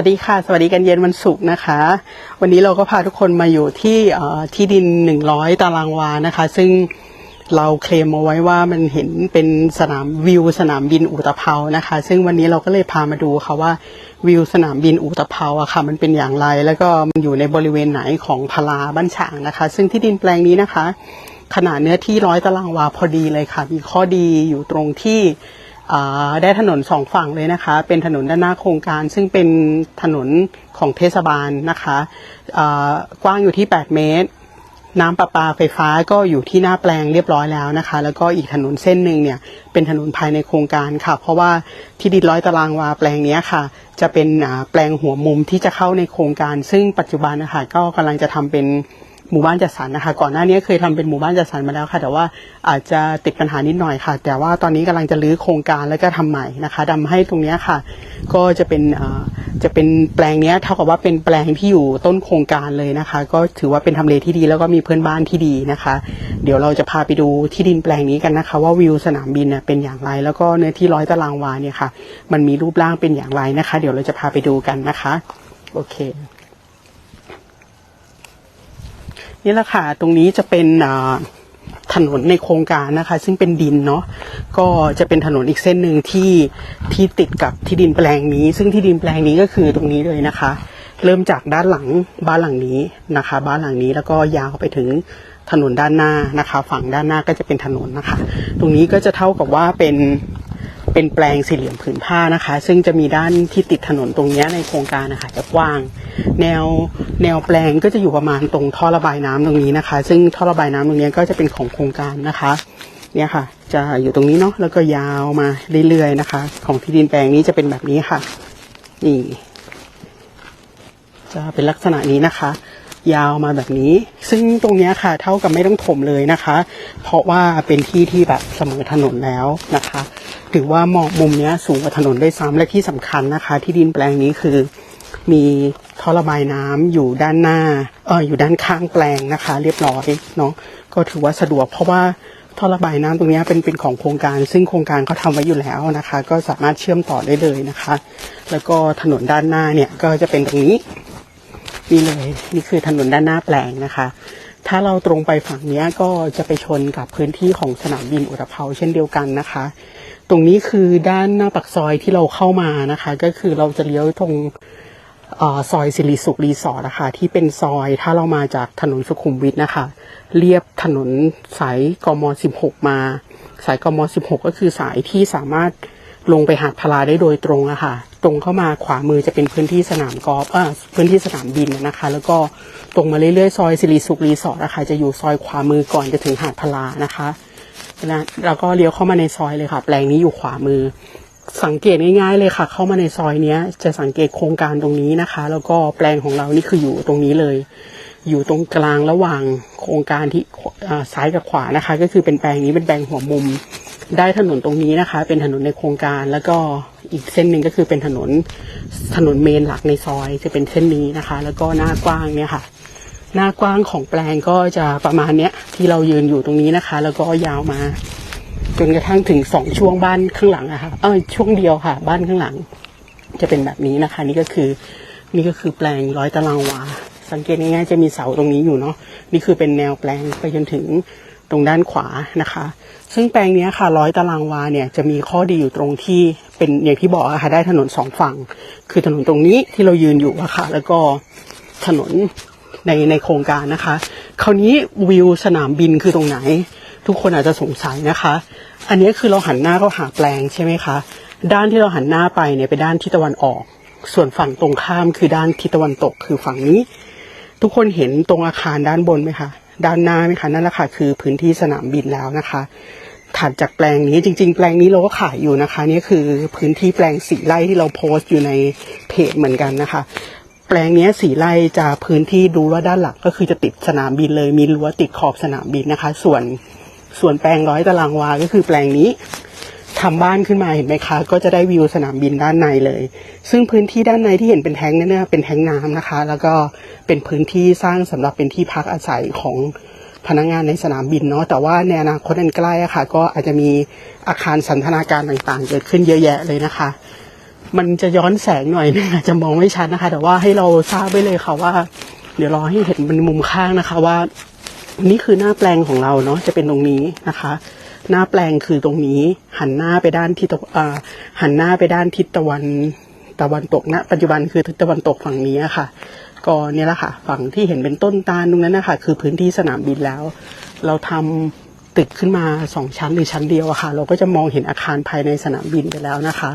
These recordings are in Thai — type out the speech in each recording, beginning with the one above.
สวัสดีค่ะ สวัสดีกันเย็นวันศุกร์นะคะ วันนี้เราก็พาทุกคนมาอยู่ที่ที่ดิน 100 ตารางวานะคะ ซึ่งเราเคลมเอาไว้ว่ามันเห็นเป็นสนามวิวสนามบินอุตภเปานะคะ ซึ่งวันนี้เราก็เลยพามาดูค่ะว่าวิวสนามบินอุตภเปาอะค่ะมันเป็นอย่างไร แล้วก็มันอยู่ในบริเวณไหนของพลาบ้านฉางนะคะ ซึ่งที่ดินแปลงนี้นะคะ ขนาดเนื้อที่ร้อยตารางวาพอดีเลยค่ะ มีข้อดีอยู่ตรงที่ ได้ถนนสองฝั่งเลยนะคะ เป็นถนนด้านหน้าโครงการ ซึ่งเป็นถนนของเทศบาลนะคะกว้างอยู่ที่ 8 เมตร น้ำประปาไฟฟ้าก็อยู่ที่หน้าแปลงเรียบร้อยแล้วนะคะ แล้วก็อีกถนนเส้นหนึ่งเนี่ยเป็นถนนภายในโครงการค่ะ เพราะว่าที่ดินร้อยตารางวาแปลงนี้ค่ะ จะเป็นแปลงหัวมุมที่จะเข้าในโครงการ ซึ่งปัจจุบันนะคะก็กำลังจะทำเป็น หมู่บ้านจัดสรรนะคะ ก่อนหน้านี้เคยทำเป็นหมู่บ้านจัดสรรมาแล้วค่ะ แต่ว่าอาจจะติดปัญหานิดหน่อยค่ะ แต่ว่าตอนนี้กำลังจะรื้อโครงการแล้วก็ทำใหม่นะคะทำให้ตรงนี้ค่ะ ก็จะเป็นจะเป็นแปลงนี้เท่ากับว่าเป็นแปลงที่อยู่ต้นโครงการเลยนะคะ ก็ถือว่าเป็นทำเลที่ดีแล้วก็มีเพื่อนบ้านที่ดีนะคะ เดี๋ยวเราจะพาไปดูที่ดินแปลงนี้กันนะคะ ว่าวิวสนามบินเป็นอย่างไรแล้วก็เนื้อที่ร้อยตารางวาเนี่ยค่ะ มันมีรูปร่างเป็นอย่างไรนะคะ เดี๋ยวเราจะพาไปดูกันนะคะ โอเค นี่แหละค่ะ ตรงนี้จะเป็นถนนในโครงการนะคะ ซึ่งเป็นดินเนาะก็จะเป็นถนนอีกเส้นหนึ่งที่ที่ติดกับที่ดินแปลงนี้ ซึ่งที่ดินแปลงนี้ก็คือตรงนี้เลยนะคะ เริ่มจากด้านหลังบ้านหลังนี้นะคะ บ้านหลังนี้แล้วก็ยาวไปถึงถนนด้านหน้านะคะ ฝั่งด้านหน้าก็จะเป็นถนนนะคะ ตรงนี้ก็จะเท่ากับว่าเป็น เป็นแปลงสี่เหลี่ยมผืนผ้านะคะ ซึ่งจะมีด้านที่ติดถนนตรงนี้ในโครงการนะคะจะกว้าง แนวแนวแปลงก็จะอยู่ประมาณตรงท่อระบายน้ำตรงนี้นะคะ ซึ่งท่อระบายน้ำตรงนี้ก็จะเป็นของโครงการนะคะ เนี่ยค่ะ จะอยู่ตรงนี้เนาะแล้วก็ยาวมาเรื่อยๆนะคะ ของที่ดินแปลงนี้จะเป็นแบบนี้ค่ะนี่จะเป็นลักษณะนี้นะคะ ยาวมาแบบนี้ ซึ่งตรงนี้ค่ะ เท่ากับไม่ต้องถมเลยนะคะ เพราะว่าเป็นที่ที่แบบเสมอถนนแล้วนะคะ ถือว่ามองมุมนี้สูงกว่าถนนได้ซ้ำและที่สำคัญนะคะ ที่ดินแปลงนี้คือ มีท่อระบายน้ำอยู่ด้านหน้าเอออยู่ด้านข้างแปลงนะคะ เรียบร้อยเนาะก็ถือว่าสะดวกเพราะว่าท่อระบายน้ำตรงนี้เป็นเป็นของโครงการ ซึ่งโครงการเขาทำไว้อยู่แล้วนะคะ ก็สามารถเชื่อมต่อได้เลยนะคะ แล้วก็ถนนด้านหน้าเนี่ยก็จะเป็นตรงนี้นี่เลยนี่คือถนนด้านหน้าแปลงนะคะ ถ้าเราตรงไปฝั่งนี้ก็จะไปชนกับพื้นที่ของสนามบินอุตภเปาเช่นเดียวกันนะคะ ตรงนี้คือด้านหน้าปากซอยที่เราเข้ามานะคะ ก็คือเราจะเลี้ยวตรงอซอยสิริสุขรีสอร์ทนะคะที่เป็นซอยถ้าเรามาจากถนนสุขุมวิทนะคะเรียบถนนสายกม 16 มา สายกม 16 ก็คือสายที่สามารถลงไปหาดพลาได้โดยตรงอะค่ะ ตรงเข้ามาขวามือจะเป็นพื้นที่สนามกอล์ฟเออพื้นที่สนามบินนะคะ แล้วก็ตรงมาเรื่อยๆซอยสิริสุขรีสอร์ทนะคะจะอยู่ซอยขวามือก่อนจะถึงหาดพลานะคะ นะแล้วก็เลี้ยวเข้ามาในซอยเลยค่ะแปลงนี้อยู่ขวามือ สังเกตง่ายๆเลยค่ะ เข้ามาในซอยเนี้ย จะสังเกตโครงการตรงนี้นะคะ แล้วก็แปลงของเรานี่คืออยู่ตรงนี้เลย อยู่ตรงกลางระหว่างโครงการที่ซ้ายกับขวานะคะ ก็คือเป็นแปลงนี้เป็นแปลงหัวมุม ได้ถนนตรงนี้นะคะ เป็นถนนในโครงการแล้วก็อีกเส้นหนึ่งก็คือเป็นถนนถนนเมนหลักในซอยจะเป็นเส้นนี้นะคะ แล้วก็หน้ากว้างเนี่ยค่ะ หน้ากว้างของแปลงก็จะประมาณเนี้ยที่เรายืนอยู่ตรงนี้นะคะ แล้วก็ยาวมา จนกระทั่งถึงสองช่วงบ้านข้างหลังอะค่ะเออช่วงเดียวค่ะ บ้านข้างหลัง จะเป็นแบบนี้นะคะ นี่ก็คือ นี่ก็คือแปลงร้อยตารางวา สังเกตง่ายๆจะมีเสาตรงนี้อยู่เนาะนี่คือเป็นแนวแปลงไปจนถึงตรงด้านขวานะคะ ซึ่งแปลงนี้ค่ะร้อยตารางวาเนี่ยจะมีข้อดีอยู่ตรงที่เป็นอย่างที่บอกอะค่ะได้ถนนสองฝั่ง คือถนนตรงนี้ที่เรายืนอยู่อะค่ะ แล้วก็ถนน ในในโครงการนะคะ คราวนี้วิวสนามบินคือตรงไหน ทุกคนอาจจะสงสัยนะคะ อันนี้คือเราหันหน้าเข้าหาแปลงใช่ไหมคะ ด้านที่เราหันหน้าไปเนี่ยเป็นด้านทิศตะวันออก ส่วนฝั่งตรงข้ามคือด้านทิศตะวันตกคือฝั่งนี้ ทุกคนเห็นตรงอาคารด้านบนไหมคะ ด้านหน้าไหมคะนั่นแหละค่ะคือพื้นที่สนามบินแล้วนะคะถัดจากแปลงนี้จริง ๆ แปลงนี้เราก็ขายอยู่นะคะ นี่คือพื้นที่แปลงสีไร่ที่เราโพสต์อยู่ในเพจเหมือนกันนะคะ แปลงนี้สีไร่จะพื้นที่ดูว่าด้านหลักก็คือจะติดสนามบินเลย มีรั้วติดขอบสนามบินนะคะ ส่วนส่วนแปลงร้อยตารางวา ก็คือแปลงนี้ทำบ้านขึ้นมาเห็นไหมคะ ก็จะได้วิวสนามบินด้านในเลย ซึ่งพื้นที่ด้านในที่เห็นเป็นแท้งนั่นเนี่ยเป็นแท้งน้ำนะคะ แล้วก็เป็นพื้นที่สร้างสำหรับเป็นที่พักอาศัยของพนักงานในสนามบินเนาะแต่ว่าในอนาคตอันใกล้อะค่ะ ก็อาจจะมีอาคารสันทนาการต่างๆ เกิดขึ้นเยอะแยะเลยนะคะ มันจะย้อนแสงหน่อยนึงอาจจะมองไม่ชัดนะคะ แต่ว่าให้เราทราบไว้เลยค่ะว่า เดี๋ยวรอให้เห็นเป็นมุมข้างนะคะว่า นี่คือหน้าแปลงของเราเนาะจะเป็นตรงนี้นะคะ หน้าแปลงคือตรงนี้หันหน้าไปด้านทิศตะหันหน้าไปด้านทิศตะวันตะวันตกณปัจจุบันคือทิศตะวันตกฝั่งนี้อะค่ะก็เนี่ยแหละค่ะ ฝั่งที่เห็นเป็นต้นตาลตรงนั้นนะคะคือพื้นที่สนามบินแล้ว เราทำตึกขึ้นมาสองชั้นหรือชั้นเดียวอะค่ะ เราก็จะมองเห็นอาคารภายในสนามบินไปแล้วนะคะ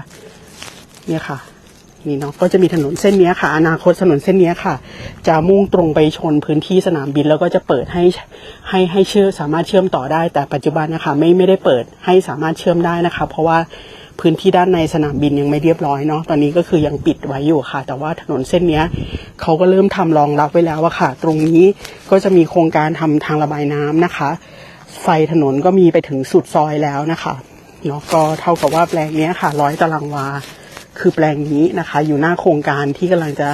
เนี่ยค่ะนี่เนาะก็จะมีถนนเส้นนี้ค่ะ อนาคตถนนเส้นนี้ค่ะ จะมุ่งตรงไปชนพื้นที่สนามบินแล้วก็จะเปิดให้ให้ให้เชื่อสามารถเชื่อมต่อได้ แต่ปัจจุบันนะคะ ไม่ไม่ได้เปิดให้สามารถเชื่อมได้นะคะ เพราะว่าพื้นที่ด้านในสนามบินยังไม่เรียบร้อยเนาะตอนนี้ก็คือยังปิดไว้อยู่ค่ะ แต่ว่าถนนเส้นเนี้ยเขาก็เริ่มทำรองรับไว้แล้วอะค่ะ ตรงนี้ก็จะมีโครงการทำทางระบายน้ำนะคะ ไฟถนนก็มีไปถึงสุดซอยแล้วนะคะเนาะก็เท่ากับว่าแปลงนี้ค่ะร้อยตารางวา คือแปลงนี้นะคะ อยู่หน้าโครงการที่กำลังจะ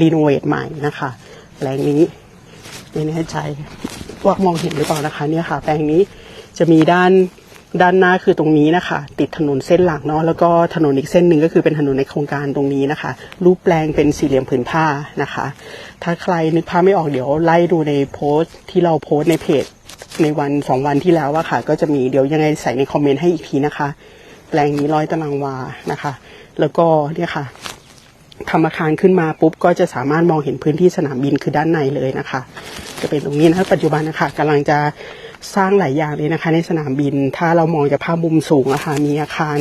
รีโนเวทใหม่นะคะ แปลงนี้ไม่แน่ใจว่ามองเห็นหรือเปล่านะคะเนี่ยค่ะ แปลงนี้จะมีด้านด้านหน้าคือตรงนี้นะคะ ติดถนนเส้นหลักเนาะแล้วก็ถนนอีกเส้นหนึ่งก็คือเป็นถนนในโครงการตรงนี้นะคะ รูปแปลงเป็นสี่เหลี่ยมผืนผ้านะคะ ถ้าใครนึกภาพไม่ออกเดี๋ยวไล่ดูในโพสต์ที่เราโพสต์ในเพจในวันสองวันที่แล้วอะค่ะ ก็จะมีเดี๋ยวยังไงใส่ในคอมเมนต์ให้อีกทีนะคะ แปลงนี้ร้อยตารางวานะคะ แล้วก็เนี่ยค่ะทำอาคารขึ้นมาปุ๊บก็จะสามารถมองเห็นพื้นที่สนามบินคือด้านในเลยนะคะ จะเป็นตรงนี้นะปัจจุบันนะคะกำลังจะสร้างหลายอย่างเลยนะคะ ในสนามบินถ้าเรามองจากภาพมุมสูงอะค่ะมีอาคาร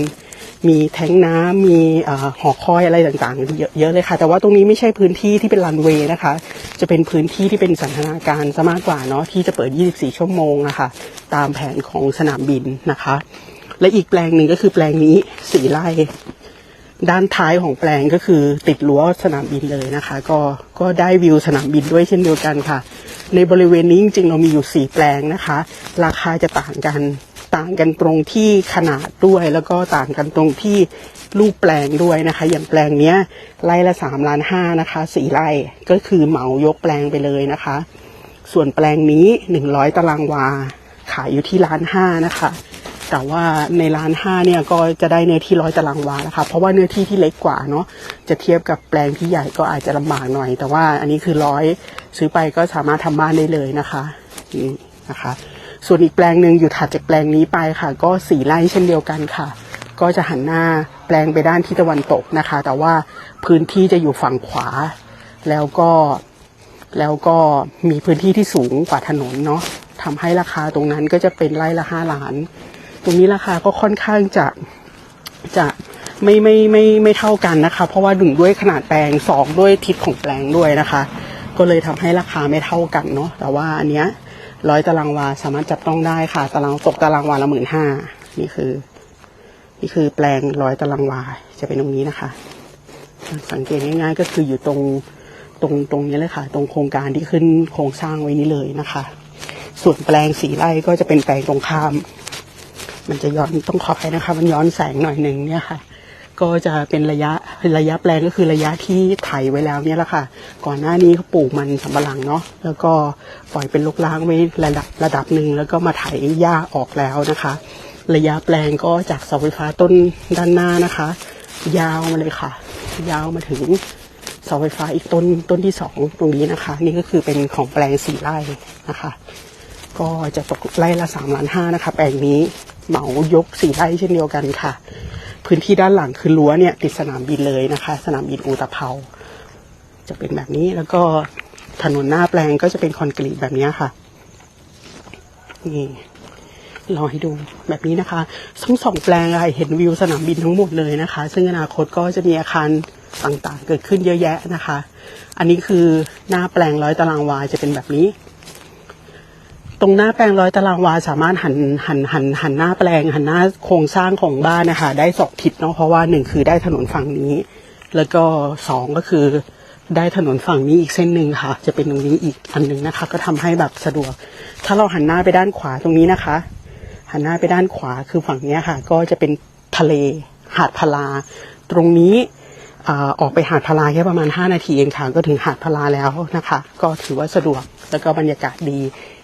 มีแทงน้ำมีอหอคอยอะไรต่างๆเยอะเยอะเลยค่ะ แต่ว่าตรงนี้ไม่ใช่พื้นที่ที่เป็นรันเวย์นะคะ จะเป็นพื้นที่ที่เป็นสันทนาการซะมากกว่าเนาะที่จะเปิด 24 ชั่วโมงนะคะ ตามแผนของสนามบินนะคะ และอีกแปลงหนึ่งก็คือแปลงนี้สีไร่ ด้านท้ายของแปลงก็คือติดรั้วสนามบินเลยนะคะ ก็ก็ได้วิวสนามบินด้วยเช่นเดียวกันค่ะ ในบริเวณนี้จริงๆ เรามีอยู่สี่แปลงนะคะ ราคาจะต่างกันต่างกันตรงที่ขนาดด้วย แล้วก็ต่างกันตรงที่รูปแปลงด้วยนะคะ อย่างแปลงเนี้ยไร่ละสามล้านห้านะคะสี่ไร่ก็คือเหมายกแปลงไปเลยนะคะ ส่วนแปลงนี้หนึ่งร้อยตารางวา ขายอยู่ที่ล้านห้านะคะ แต่ว่าในร้านห้าเนี่ยก็จะได้เนื้อที่ร้อยตารางวานะคะเพราะว่าเนื้อที่ที่เล็กกว่าเนาะจะเทียบกับแปลงที่ใหญ่ก็อาจจะลำบากหน่อย แต่ว่าอันนี้คือร้อยซื้อไปก็สามารถทำบ้านได้เลยนะคะนี่นะคะ ส่วนอีกแปลงหนึ่งอยู่ถัดจากแปลงนี้ไปค่ะ ก็สี่ไร่เช่นเดียวกันค่ะ ก็จะหันหน้าแปลงไปด้านทิศตะวันตกนะคะ แต่ว่าพื้นที่จะอยู่ฝั่งขวา แล้วก็แล้วก็มีพื้นที่ที่สูงกว่าถนนเนาะทำให้ราคาตรงนั้นก็จะเป็นไร่ละห้าล้าน ตรงนี้ราคาก็ค่อนข้างจะจะไม่ไม่ไม่ไม่เท่ากันนะคะ เพราะว่าหนึ่งด้วยขนาดแปลงสองด้วยทิศของแปลงด้วยนะคะ ก็เลยทำให้ราคาไม่เท่ากันเนาะแต่ว่าอันเนี้ยร้อยตารางวาสามารถจับต้องได้ค่ะ ตารางตกตารางวาละหมื่นห้านี่คือ นี่คือแปลงร้อยตารางวาจะเป็นตรงนี้นะคะ สังเกตง่ายๆ ก็คืออยู่ตรงตรงตรงนี้เลยค่ะ ตรงโครงการที่ขึ้นโครงสร้างไว้นี้เลยนะคะ ส่วนแปลงสีไร่ก็จะเป็นแปลงตรงข้าม มันจะย้อนต้องขอไปนะคะ มันย้อนแสงหน่อยหนึ่งเนี่ยค่ะ ก็จะเป็นระยะระยะแปลงก็คือระยะที่ไถไว้แล้วเนี่ยแหละค่ะ ก่อนหน้านี้เขาปลูกมันสำปะหลังเนาะแล้วก็ปล่อยเป็นลกล้างไว้ระดับระดับหนึ่งแล้วก็มาไถหญ้าออกแล้วนะคะ ระยะแปลงก็จากเสาไฟฟ้าต้นด้านหน้านะคะ ยาวมาเลยค่ะ ยาวมาถึงเสาไฟฟ้าอีกต้นต้นที่สองตรงนี้นะคะ นี่ก็คือเป็นของแปลงสี่ไร่นะคะ ก็จะตกไร่ละสามล้านห้านะคะ แปลงนี้ เหมายกสี่ไร่เช่นเดียวกันค่ะ พื้นที่ด้านหลังคือรั้วเนี่ยติดสนามบินเลยนะคะ สนามบินอูตะเภาจะเป็นแบบนี้แล้วก็ถนนหน้าแปลงก็จะเป็นคอนกรีตแบบนี้ค่ะนี่รอให้ดูแบบนี้นะคะทั้งสองแปลงอะเห็นวิวสนามบินทั้งหมดเลยนะคะ ซึ่งอนาคตก็จะมีอาคารต่างๆ เกิดขึ้นเยอะแยะนะคะ อันนี้คือหน้าแปลงร้อยตารางวาจะเป็นแบบนี้ ตรงหน้าแปลงร้อยตารางวาสามารถหันหันหันหันหน้าแปลง หันหน้าโครงสร้างของบ้านนะคะ ได้สองทิศเนาะเพราะว่าหนึ่งคือได้ถนนฝั่งนี้ แล้วก็สองก็คือได้ถนนฝั่งนี้อีกเส้นหนึ่งค่ะ จะเป็นตรงนี้อีกอันหนึ่งนะคะ ก็ทำให้แบบสะดวก ถ้าเราหันหน้าไปด้านขวาตรงนี้นะคะ หันหน้าไปด้านขวาคือฝั่งนี้ค่ะ ก็จะเป็นทะเลหาดพลา ตรงนี้อ่าออกไปหาดพลาแค่ประมาณ 5 นาทีเองค่ะ ก็ถึงหาดพลาแล้วนะคะ ก็ถือว่าสะดวกแล้วก็บรรยากาศดี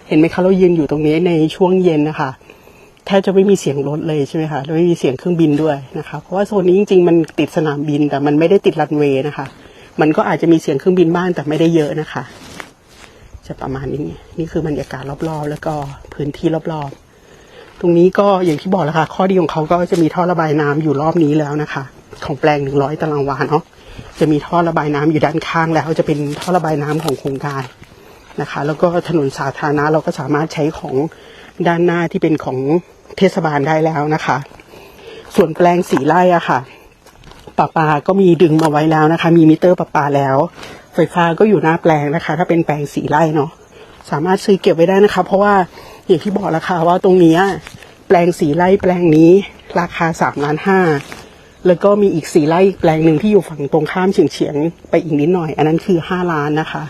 เห็นไหมคะเรายืนอยู่ตรงนี้ในช่วงเย็นนะคะแทบจะไม่มีเสียงรถเลยใช่ไหมคะแล้วไม่มีเสียงเครื่องบินด้วยนะคะเพราะว่าโซนนี้จริงๆมันติดสนามบินแต่มันไม่ได้ติดรันเวย์นะคะ มันก็อาจจะมีเสียงเครื่องบินบ้างแต่ไม่ได้เยอะนะคะ จะประมาณนี้นี่คือบรรยากาศรอบๆ แล้วก็พื้นที่รอบๆ ตรงนี้ก็อย่างที่บอกแล้วค่ะ ข้อดีของเขาก็จะมีท่อระบายน้ำอยู่รอบนี้แล้วนะคะ ของแปลงหนึ่งร้อยตารางวาเนาะจะมีท่อระบายน้ำอยู่ด้านข้างแล้วจะเป็นท่อระบายน้ำของโครงการ นะคะ แล้วก็ถนนสาธารณะเราก็สามารถใช้ของด้านหน้าที่เป็นของเทศบาลได้แล้วนะคะ ส่วนแปลงสีไร่อะค่ะประปาก็มีดึงมาไว้แล้วนะคะ มีมิเตอร์ประปาแล้ว ไฟฟ้าก็อยู่หน้าแปลงนะคะ ถ้าเป็นแปลงสีไร่เนาะสามารถซื้อเก็บไว้ได้นะคะ เพราะว่าอย่างที่บอกแล้วค่ะว่าตรงนี้แปลงสีไร่แปลงนี้ราคาสามล้านห้าแล้วก็มีอีกสีไร่อีกแปลงหนึ่งที่อยู่ฝั่งตรงข้ามเฉียงๆไปอีกนิดหน่อย อันนั้นคือห้าล้านนะคะ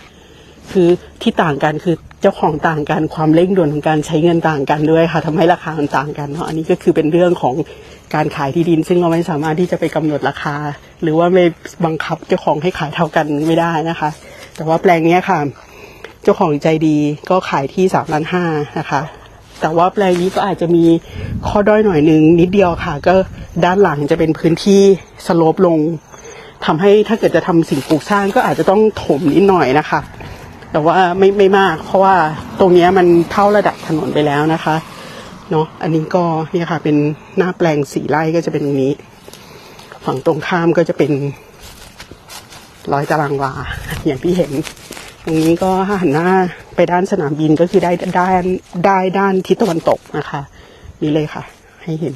คือที่ต่างกันคือเจ้าของต่างกันความเร่งด่วนของการใช้เงินต่างกันด้วยค่ะทำให้ราคามันต่างกันเนาะอันนี้ก็คือเป็นเรื่องของการขายที่ดิน ซึ่งเราไม่สามารถที่จะไปกำหนดราคา หรือว่าไม่บังคับเจ้าของให้ขายเท่ากันไม่ได้นะคะ แต่ว่าแปลงนี้ค่ะ เจ้าของใจดีก็ขายที่สามล้านห้านะคะแต่ว่าแปลงนี้ก็อาจจะมีข้อด้อยหน่อยหนึ่งนิดเดียวค่ะ ก็ด้านหลังจะเป็นพื้นที่สโลปลงทำให้ถ้าเกิดจะทำสิ่งปลูกสร้างก็อาจจะต้องถมนิดหน่อยนะคะ แต่ว่าไม่ไม่มาก เพราะว่าตรงนี้มันเท่าระดับถนนไปแล้วนะคะเนาะอันนี้ก็เนี่ยค่ะ เป็นหน้าแปลงสีไร่ก็จะเป็นตรงนี้ ฝั่งตรงข้ามก็จะเป็นร้อยตารางวา อย่างที่เห็น ตรงนี้ก็หันหน้าไปด้านสนามบินก็คือได้ด้านได้ด้านทิศตะวันตกนะคะนี่เลยค่ะ ให้เห็น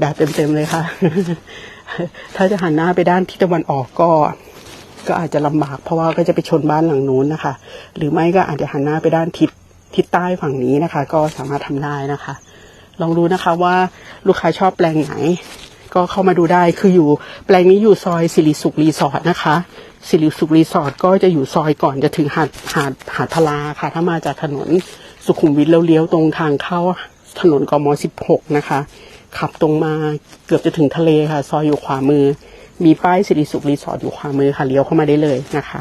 แบบเต็มๆเลยค่ะ ถ้าจะหันหน้าไปด้านทิศตะวันออกก็ ก็อาจจะลำบากเพราะว่าก็จะไปชนบ้านหลังนู้นนะคะ หรือไม่ก็อาจจะหันหน้าไปด้านทิศทิศใต้ฝั่งนี้นะคะ ก็สามารถทำได้นะคะ ลองดูนะคะว่าลูกค้าชอบแปลงไหน ก็เข้ามาดูได้คืออยู่แปลงนี้อยู่ซอยสิริสุขรีสอร์ทนะคะสิริสุขรีสอร์ทก็จะอยู่ซอยก่อนจะถึงหาดหาดหาดพลาค่ะ ถ้ามาจากถนนสุขุมวิทแล้วเลี้ยวตรงทางเข้าถนนกม16นะคะ ขับตรงมาเกือบจะถึงทะเลค่ะ ซอยอยู่ขวามือ มีป้ายสิริสุขรีสอร์ทอยู่ขวามือค่ะเลี้ยวเข้ามาได้เลยนะคะ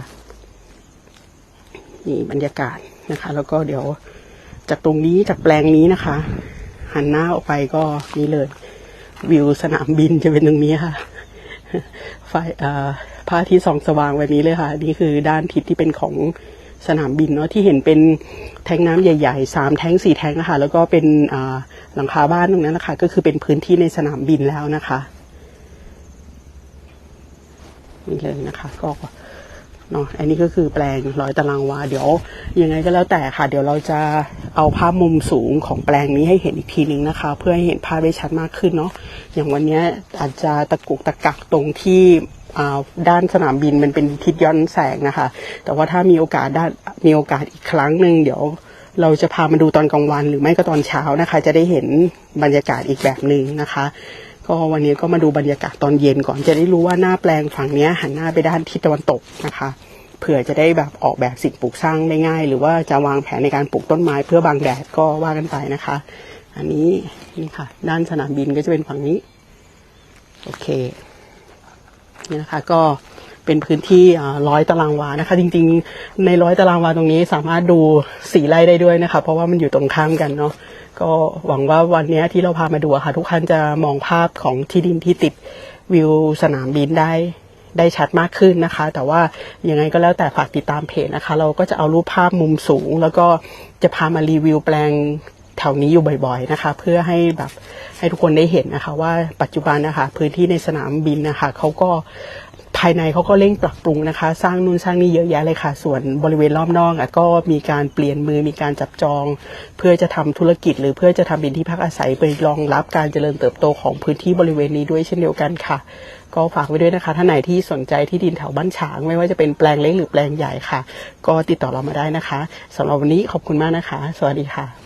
นี่บรรยากาศนะคะ แล้วก็เดี๋ยวจากตรงนี้จากแปลงนี้นะคะ หันหน้าออกไปก็นี่เลย วิวสนามบินจะเป็นตรงนี้ค่ะไฟอ่อพระอาทิตย์ส่องสว่างแบบนี้เลยค่ะ นี่คือด้านทิศที่เป็นของสนามบินเนาะที่เห็นเป็นแทงน้ำใหญ่ๆสามแทงสี่แทงนะคะแล้วก็เป็นหลังคาบ้านตรงนั้นนะคะก็คือเป็นพื้นที่ในสนามบินแล้วนะคะ นี่เลยนะคะ ก็เนาะอันนี้ก็คือแปลงร้อยตารางวา เดี๋ยวยังไงก็แล้วแต่ค่ะ เดี๋ยวเราจะเอาภาพมุมสูงของแปลงนี้ให้เห็นอีกทีนึงนะคะ เพื่อให้เห็นภาพได้ชัดมากขึ้นเนาะอย่างวันนี้อาจจะตะกุกตะกักตรงที่ด้านสนามบินมันเป็นทิศย้อนแสงนะคะ แต่ว่าถ้ามีโอกาสได้มีโอกาสอีกครั้งหนึ่งเดี๋ยวเราจะพามาดูตอนกลางวันหรือไม่ก็ตอนเช้านะคะ จะได้เห็นบรรยากาศอีกแบบหนึ่งนะคะ ก็วันนี้ก็มาดูบรรยากาศตอนเย็นก่อนจะได้รู้ว่าหน้าแปลงฝั่งนี้หันหน้าไปด้านทิศตะวันตกนะคะเผื่อจะได้แบบออกแบบสิ่งปลูกสร้างได้ง่าย หรือว่าจะวางแผนในการปลูกต้นไม้เพื่อบังแดดก็ว่ากันไปนะคะ อันนี้นี่ค่ะ ด้านสนามบินก็จะเป็นฝั่งนี้ โอเค นี่นะคะก็ เป็นพื้นที่ร้อยตารางวานะคะ จริงๆ ในร้อยตารางวาตรงนี้สามารถดูสีไร่ได้ด้วยนะคะ เพราะว่ามันอยู่ตรงข้ามกันเนาะก็หวังว่าวันนี้ที่เราพามาดูะค่ะ ทุกท่านจะมองภาพของที่ดินที่ติดวิวสนามบินได้ได้ชัดมากขึ้นนะคะ แต่ว่ายังไงก็แล้วแต่ฝากติดตามเพจนะคะ เราก็จะเอารูปภาพมุมสูง แล้วก็จะพามารีวิวแปลง แถวนี้อยู่บ่อยๆนะคะ เพื่อให้แบบให้ทุกคนได้เห็นนะคะ ว่าปัจจุบันนะคะ พื้นที่ในสนามบินนะคะเขาก็ภายในเขาก็เร่งปรับปรุงนะคะ สร้างนู่นสร้างนี่เยอะแยะเลยค่ะ ส่วนบริเวณรอบนอกอะก็มีการเปลี่ยนมือมีการจับจอง เพื่อจะทำธุรกิจ หรือเพื่อจะทำเป็นที่พักอาศัยไปรองรับการเจริญเติบโตของพื้นที่บริเวณนี้ด้วยเช่นเดียวกันค่ะ ก็ฝากไว้ด้วยนะคะท่านไหนที่สนใจที่ดินแถวบ้านฉาง ไม่ว่าจะเป็นแปลงเล็กหรือแปลงใหญ่ค่ะ ก็ติดต่อเรามาได้นะคะสำหรับวันนี้ขอบคุณมากนะคะ สวัสดีค่ะ